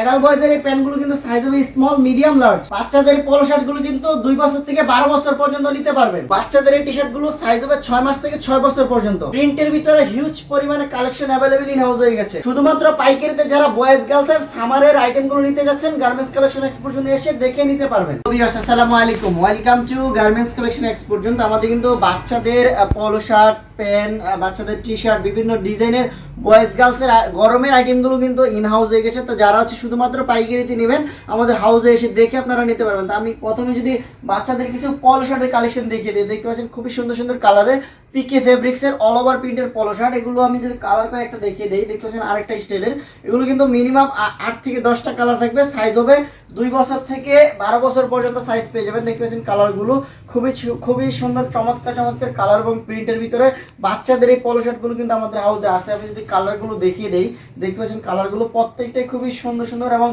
এডাল বয়েজের এই প্যান্টগুলো কিন্তু সাইজ হবে স্মল মিডিয়াম লার্জ বাচ্চাদের পলো শার্টগুলো কিন্তু দুই বছর থেকে বারো বছর পর্যন্ত নিতে পারবেন। বাচ্চাদের এই টি শার্টগুলো সাইজ হবে ছয় মাস থেকে ছয় বছর পর্যন্ত। প্রিন্টের ভিতরে হিউজ পরিমাণে কালেকশন অ্যাভেলেবেল ইন হাউস হয়ে গেছে। শুধুমাত্র পাইকারিতে যারা বয়েজ গার্লস আর সামারের আইটেমগুলো নিতে যাচ্ছেন গার্মেন্টস কালেকশন এক্সপোর্ট এসে দেখে নিতে পারবেন। আসসালামু আলাইকুম। Welcome to garments collection export আমাদের কিন্তু বাচ্চাদের পলো শার্ট প্যান্ট বাচ্চাদের টি শার্ট বিভিন্ন ডিজাইনের বয়েজ গার্লসের গরমের আইটেমগুলো কিন্তু ইন হাউস হয়ে গেছে। তো যারা হচ্ছে শুধুমাত্র পাইকারিতে নেবেন, আমাদের হাউসে এসে দেখে আপনারা নিতে পারবেন। তো আমি প্রথমে যদি বাচ্চাদের কিছু পল শার্টের কালেকশন দেখিয়ে দিই, দেখতে পাচ্ছেন খুবই সুন্দর সুন্দর কালারের পিকে ফেব্রিক্সের অল ওভার প্রিন্টের পলো শার্ট এগুলো আমি যদি কালার করে একটা দেখিয়ে দিই দেখতে পাচ্ছেন আরেকটা স্টাইলের এগুলো কিন্তু মিনিমাম আট থেকে দশটা কালার থাকবে সাইজ হবে দুই বছর থেকে বারো বছর পর্যন্ত সাইজ পেয়ে যাবেন। দেখতে পাচ্ছেন কালারগুলো খুবই খুবই সুন্দর, চমৎকার চমৎকার কালার এবং প্রিন্টের ভিতরে বাচ্চাদের এই পলো শার্টগুলো কিন্তু আমাদের হাউসে আছে। আমি যদি কালারগুলো দেখিয়ে দেই দেখতে পাচ্ছেন কালারগুলো প্রত্যেকটাই খুবই সুন্দর সুন্দর এবং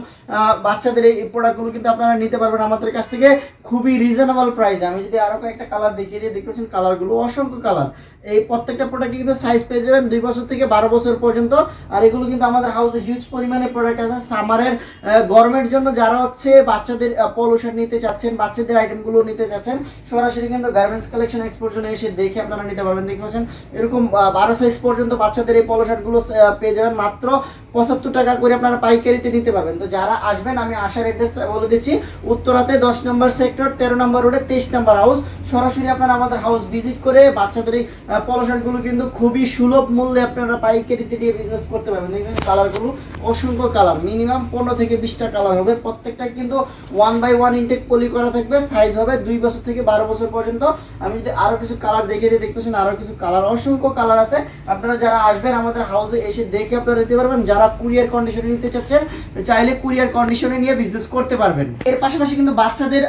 বাচ্চাদের এই প্রোডাক্টগুলো কিন্তু আপনারা নিতে পারবেন আমাদের কাছ থেকে খুবই রিজনেবল প্রাইস আমি যদি আরও কয়েকটা কালার দেখিয়ে দিই দেখতে পাচ্ছেন কালারগুলো অসংখ্য কালার এই প্রত্যেকটা প্রোডাক্ট কিন্তু সাইজ পেয়ে যাবেন দুই বছর থেকে বারো বছর পর্যন্ত। আর এগুলো কিন্তু আমাদের হাউসে হিউজ পরিমাণে প্রোডাক্ট আছে। সামারের গরমের জন্য যারা হচ্ছে বাচ্চাদের পলো শার্ট নিতে চাচ্ছেন, বাচ্চাদের আইটেমগুলো নিতে চাচ্ছেন, সরাসরি কিন্তু গার্মেন্টস কালেকশন এক্সপোর্শনে এসে দেখে আপনারা নিতে পারবেন। দেখতে পাচ্ছেন? এরকম বারো সাইজ পর্যন্ত বাচ্চাদের এই পলো শার্টগুলো পেয়ে যাবেন। মাত্র পঁচাত্তর টাকা করে আপনারা পাইকারিতে নিতে পারবেন। তো যারা আসবেন, আমি আসার অ্যাড্রেসটা বলে দিচ্ছি। উত্তরাতে দশ নম্বর সেক্টর তেরো নম্বর রোডে তেইশ নম্বর হাউস সরাসরি আপনারা আমাদের হাউস ভিজিট করে বাচ্চাদের এই পলো শার্টগুলো কিন্তু খুবই সুলভ মূল্যে আপনারা পাইকারিতে নিয়ে বিজনেস করতে পারবেন। দেখবেন কালারগুলো অসংখ্য কালার মিনিমাম পনেরো থেকে বিশটা কালার হবে। প্রত্যেকটা কিন্তু ওয়ান বাই ওয়ান ইনটেক পলি করা থাকবে। সাইজ হবে দুই বছর থেকে বারো বছর পর্যন্ত। আমি যদি আরও কিছু কালার দেখে দিই দেখতেছেন আরও কিছু কালার অসংখ্য কালার আছে। আপনারা যারা আসবেন আমাদের হাউসে এসে দেখে আপনারা নিতে পারবেন। যারা কুরিয়ার কন্ডিশনে নিতে চাচ্ছেন, চাইলে কুরিয়ার কন্ডিশনে নিয়ে বিজনেস করতে পারবেন। এর পাশাপাশি কিন্তু বাচ্চাদের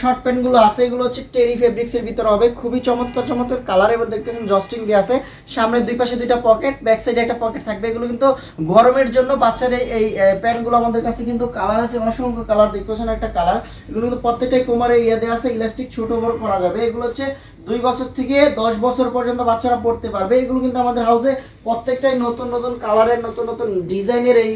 শর্ট প্যান্টগুলো আছে। এগুলো হচ্ছে টেরি ফেব্রিক্স এর ভিতরে হবে। খুবই চমৎকার চমৎকার কালার এবং দেখতেছেন জস্টিং দিয়ে আছে। সামনের দুই পাশে দুইটা পকেট ব্যাক সাইডে একটা পকেট থাকবে। এগুলো কিন্তু গরমের জন্য বাচ্চাদের এই প্যান্টগুলো আমাদের কাছে কিন্তু কালার আছে অসংখ্য কালার দেখতেছেন একটা কালার এগুলো কিন্তু প্রত্যেকটাই কোমরে ইয়ে দেওয়া আছে ইলাস্টিক ছোট বড় করা যাবে। এগুলো হচ্ছে দুই বছর থেকে দশ বছর পর্যন্ত বাচ্চারা পড়তে পারবে। এগুলো কিন্তু আমাদের হাউসে প্রত্যেকটাই নতুন নতুন কালারের নতুন নতুন ডিজাইনের এই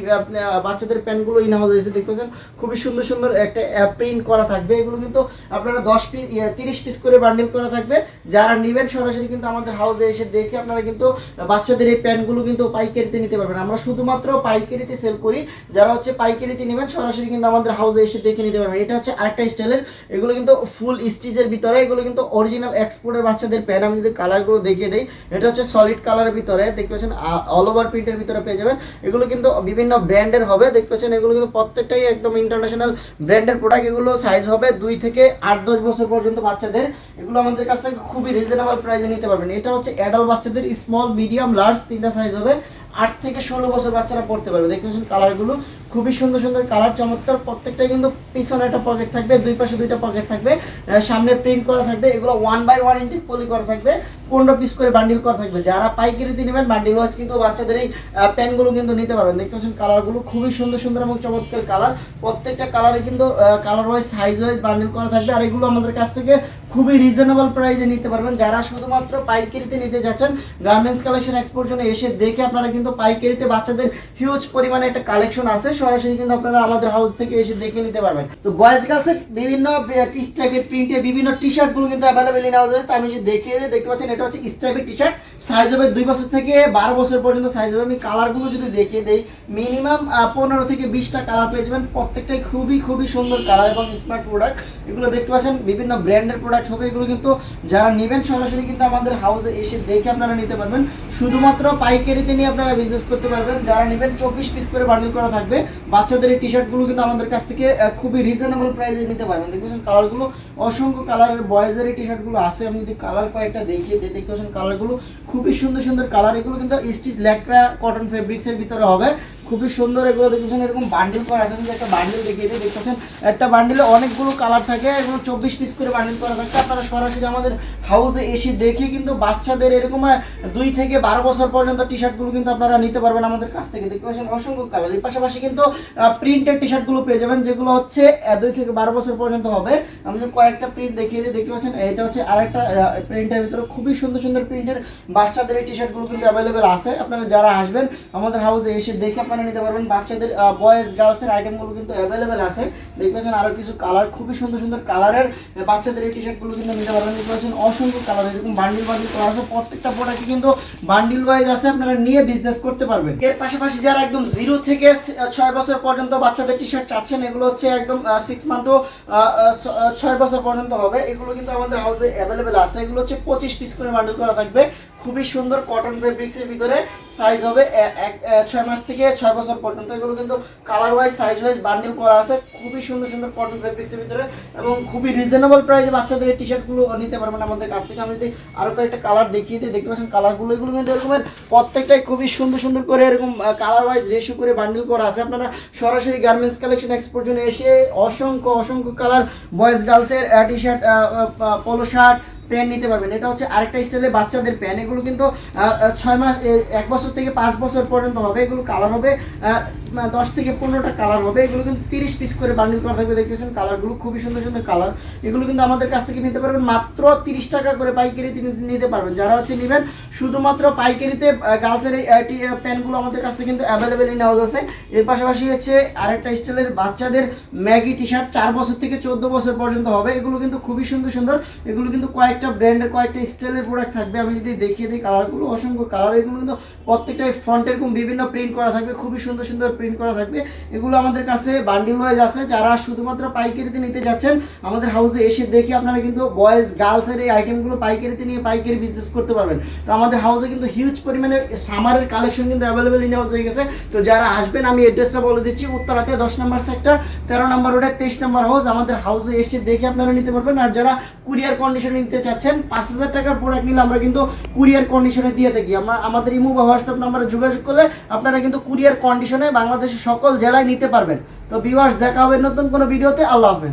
বাচ্চাদের প্যান্টগুলো ইন হাউস হয়েছে দেখতে পাচ্ছেন খুবই সুন্দর সুন্দর একটা প্রিন্ট করা থাকবে। এগুলো কিন্তু আপনারা দশ পিস তিরিশ পিস করে বান্ডেল করা থাকবে। যারা নেবেন সরাসরি কিন্তু আমাদের হাউসে এসে দেখে আপনারা কিন্তু বাচ্চাদের এই প্যান্টগুলো কিন্তু পাইকারিতে নিতে পারবেন। আমরা শুধুমাত্র পাইকারিতে সেল করি। যারা হচ্ছে পাইকারিতে নেবেন, সরাসরি কিন্তু আমাদের হাউসে এসে দেখে নিতে পারবেন। এটা হচ্ছে আরেকটা স্টাইলের এগুলো কিন্তু ফুল স্টিচের ভিতরে, এগুলো কিন্তু অরিজিনাল এক্সপোর্টের বাচ্চাদের প্যান্ট আমি যদি কালারগুলো দেখিয়ে দিই, এটা হচ্ছে সলিড কালারের ভিতরে, দেখতে পাচ্ছেন অল ওভার প্রিন্টের ভিতরে পেয়ে যাবেন। এগুলো কিন্তু বিভিন্ন ব্র্যান্ডের হবে, দেখতে পাচ্ছেন, এগুলো কিন্তু প্রত্যেকটাই একদম ইন্টারন্যাশনাল ব্র্যান্ডের প্রোডাক্ট এগুলো সাইজ হবে দুই থেকে আট, দশ বছর পর্যন্ত বাচ্চাদের। এগুলো আমাদের কাছ থেকে খুবই রিজনেবল প্রাইসে নিতে পারবেন। এটা হচ্ছে অ্যাডাল্ট বাচ্চাদের স্মল মিডিয়াম লার্জ তিনটা সাইজ হবে। আট থেকে ষোলো বছর বাচ্চারা পড়তে পারবে। দেখতে পাচ্ছেন কালারগুলো খুবই সুন্দর সুন্দর কালার চমৎকার। প্রত্যেকটাই কিন্তু পিছনে একটা পকেট থাকবে, দুই পাশে দুইটা পকেট থাকবে। সামনে প্রিন্ট করা থাকবে, এগুলো ওয়ান বাই ওয়ান ইন্টি পলি করা থাকবে। পনেরো পিস করে বান্ডিল করা থাকবে। যারা পাইকারিতে নেবেন বান্ডিল ওয়াইজ কিন্তু বাচ্চাদের এই প্যান্টগুলো কিন্তু নিতে পারবেন। দেখতে পাচ্ছেন কালারগুলো খুবই সুন্দর সুন্দর এবং চমৎকার কালার প্রত্যেকটা কালারে কিন্তু colour wise size wise bundle করা থাকবে। আর এগুলো আমাদের কাছ থেকে খুবই রিজনেবল প্রাইসে নিতে পারবেন। যারা শুধুমাত্র পাইকারিতে নিতে যাচ্ছেন গার্মেন্টস কালেকশন এক্সপোর্ট জন্য এসে দেখে আপনারা কিন্তু পাইকারিতে বাচ্চাদের হিউজ পরিমাণে একটা কালেকশন আছে। সরাসরি কিন্তু আপনারা আমাদের হাউস থেকে এসে দেখে নিতে পারবেন। তো বয়েজ গার্লসের বিভিন্ন টিস টাইপের প্রিন্টের বিভিন্ন টি শার্টগুলো কিন্তু অ্যাভেলেবেল ইন হাউস আছে আমি যদি দেখিয়ে দিই, দেখতে পাচ্ছেন, এটা হচ্ছে স্টাইপের টি শার্ট সাইজ হবে দুই বছর থেকে বারো বছর পর্যন্ত সাইজ হবে। আমি কালারগুলো যদি দেখিয়ে দিই মিনিমাম পনেরো থেকে বিশটা কালার পেয়ে যাবেন। প্রত্যেকটাই খুবই খুবই সুন্দর কালার এবং স্মার্ট প্রোডাক্ট এগুলো দেখতে পাচ্ছেন, বিভিন্ন ব্র্যান্ডের প্রোডাক্ট হবে এগুলো কিন্তু যারা নেবেন সরাসরি কিন্তু আমাদের হাউসে এসে দেখে আপনারা নিতে পারবেন। শুধুমাত্র পাইকারিতে নিয়ে আপনারা বিজনেস করতে পারবেন। যারা নেবেন চব্বিশ পিস করে বান্ডিল করা থাকবে। বাচ্চাদের এই টি শার্টগুলো কিন্তু আমাদের কাছ থেকে খুবই রিজনেবল প্রাইসে নিতে পারবেন। পাচ্ছেন কালারগুলো অসংখ্য কালারের বয়েজের এই টি শার্টগুলো আছে। আমি যদি কালার কয়েকটা দেখিয়ে দিই দেখতে পাচ্ছেন কালারগুলো খুবই সুন্দর সুন্দর কালার এগুলো কিন্তু স্টিচ ল্যাকড়া কটন ফেব্রিক্সের ভিতরে হবে। খুবই সুন্দর এগুলো দেখতেছেন এরকম বান্ডিল করা আছে। আমি একটা বান্ডিল দেখিয়ে দিই, দেখতেছেন? একটা বান্ডিলে অনেকগুলো কালার থাকে, এগুলো চব্বিশ পিস করে বান্ডিল করা থাকে। আপনারা সরাসরি আমাদের হাউসে এসে দেখে কিন্তু বাচ্চাদের এরকম দুই থেকে বারো বছর পর্যন্ত টি শার্টগুলো কিন্তু আপনারা নিতে পারবেন আমাদের কাছ থেকে। দেখতে পাচ্ছেন অসংখ্য কালারের পাশাপাশি কিন্তু প্রিন্টেড টি শার্টগুলো পেয়ে যাবেন, যেগুলো হচ্ছে দুই থেকে বারো বছর পর্যন্ত হবে। আমি কয়েকটা প্রিন্ট দেখিয়ে দিই, দেখতে পাচ্ছেন, এটা হচ্ছে আরেকটা প্রিন্টের ভিতরে খুবই সুন্দর সুন্দর প্রিন্টের বাচ্চাদের এই টি শার্টগুলো কিন্তু অ্যাভেলেবেল আছে। আপনারা যারা আসবেন আমাদের হাউসে এসে দেখে আপনারা নিতে পারবেন। বাচ্চাদের বয়েজ গার্লসের আইটেমগুলো কিন্তু অ্যাভেলেবেল আছে। দেখতে পাচ্ছেন আরও কিছু কালার খুবই সুন্দর সুন্দর কালারের বাচ্চাদের এই টি শার্টগুলো কিন্তু নিতে পারবেন। দেখতে পাচ্ছেন অসংখ্য কালার এরকম বান্ডিল বান্ডিল করা আছে। প্রত্যেকটা প্রোডাক্ট কিন্তু বান্ডিল ওয়াইজ আছে। আপনারা নিয়ে বিজনেস করতে পারবেন। এর পাশাপাশি যারা একদম জিরো থেকে ছয় বছর পর্যন্ত বাচ্চাদের টি শার্ট চাচ্ছেন, এগুলো হচ্ছে একদম সিক্স মান্থ ছয় বছর পর্যন্ত হবে। এগুলো কিন্তু আমাদের হাউসে অ্যাভেলেবেল আছে। এগুলো হচ্ছে পঁচিশ পিস করে বান্ডিল করা থাকবে। খুবই সুন্দর কটন ফেব্রিক্সের ভিতরে সাইজ হবে ছয় মাস থেকে ছয় বছর পর্যন্ত। এগুলো কিন্তু colour wise size wise bundle করা আছে। খুবই সুন্দর সুন্দর কটন ফেব্রিক্সের ভিতরে এবং খুবই রিজনেবল প্রাইসে বাচ্চাদের এই টি শার্টগুলো নিতে পারবেন আমাদের কাছ থেকে। আমি যদি আরও কয়েকটা কালার দেখিয়ে দিই, দেখতে পাচ্ছেন কালারগুলো এগুলো কিন্তু এরকমের প্রত্যেকটাই খুবই সুন্দর সুন্দর করে এরকম কালার ওয়াইজ রেশু করে বান্ডিল করা আছে। আপনারা সরাসরি গার্মেন্টস কালেকশন এক্সপোর্ট জন্য এসে অসংখ্য অসংখ্য colour boys গার্লসের T shirt polo shirt pant নিতে পারবেন। এটা হচ্ছে আরেকটা স্টাইলে বাচ্চাদের প্যান্ট এগুলো কিন্তু ছয় মাস এক বছর থেকে পাঁচ বছর পর্যন্ত হবে। এগুলো কালার হবে দশ থেকে পনেরোটা কালার হবে। এগুলো কিন্তু তিরিশ পিস করে বান্ডিল করা থাকবে। দেখতেছেন কালারগুলো খুবই সুন্দর সুন্দর কালার এগুলো কিন্তু আমাদের কাছ থেকে নিতে পারবেন মাত্র তিরিশ টাকা করে পাইকারি তিনি- নিতে পারবেন। যারা হচ্ছে নেবেন, শুধুমাত্র পাইকারিতে গার্লসের প্যান্টগুলো আমাদের কাছ থেকে কিন্তু অ্যাভেলেবেলই নেওয়া যাচ্ছে এর পাশাপাশি হচ্ছে আরেকটা স্টাইলের বাচ্চাদের ম্যাগি টি শার্ট চার বছর থেকে চোদ্দ বছর পর্যন্ত হবে। এগুলো কিন্তু খুবই সুন্দর সুন্দর। এগুলো কিন্তু কয়েকটা ব্র্যান্ডের কয়েকটা স্টাইলের প্রোডাক্ট থাকবে, আমি যদি দেখিয়ে দিই কালারগুলো অসংখ্য কালার এগুলো কিন্তু প্রত্যেকটাই ফ্রন্টের এরকম বিভিন্ন প্রিন্ট করা থাকবে, খুবই সুন্দর সুন্দর প্রিন্ট করা থাকবে। এগুলো আমাদের কাছে বান্ডিল ওয়াইজ আছে যারা শুধুমাত্র পাইকারিতে নিতে যাচ্ছেন, আমাদের হাউসে এসে দেখে আপনারা কিন্তু বয়েজ গার্লসের এই আইটেমগুলো পাইকারিতে নিয়ে পাইকারি বিজনেস করতে পারবেন। তো আমাদের হাউসে কিন্তু হিউজ পরিমাণে সামারের কালেকশন কিন্তু অ্যাভেলেবেল ইন হাউস হয়ে গেছে। তো যারা আসবেন, আমি অ্যাড্রেসটা বলে দিচ্ছি, উত্তরাতে দশ নম্বর সেক্টর তেরো নম্বর রোডে তেইশ নম্বর হাউস আমাদের হাউসে এসে দেখে আপনারা নিতে পারবেন। আর যারা কুরিয়ার কন্ডিশন নিতে চাচ্ছেন, পাঁচ হাজার টাকার প্রোডাক্ট নিলে আমরা কিন্তু কুরিয়ার কন্ডিশনে দিয়ে থাকি। আমরা, আমাদের ইমো বা হোয়াটসঅ্যাপ নাম্বারে যোগাযোগ করলে আপনারা কিন্তু কুরিয়ার কন্ডিশনে বাংলাদেশের সকল জেলায় নিতে পারবেন। তো ভিউয়ার্স দেখা হবে নতুন কোনো ভিডিওতে আল্লাহ হাফেজ।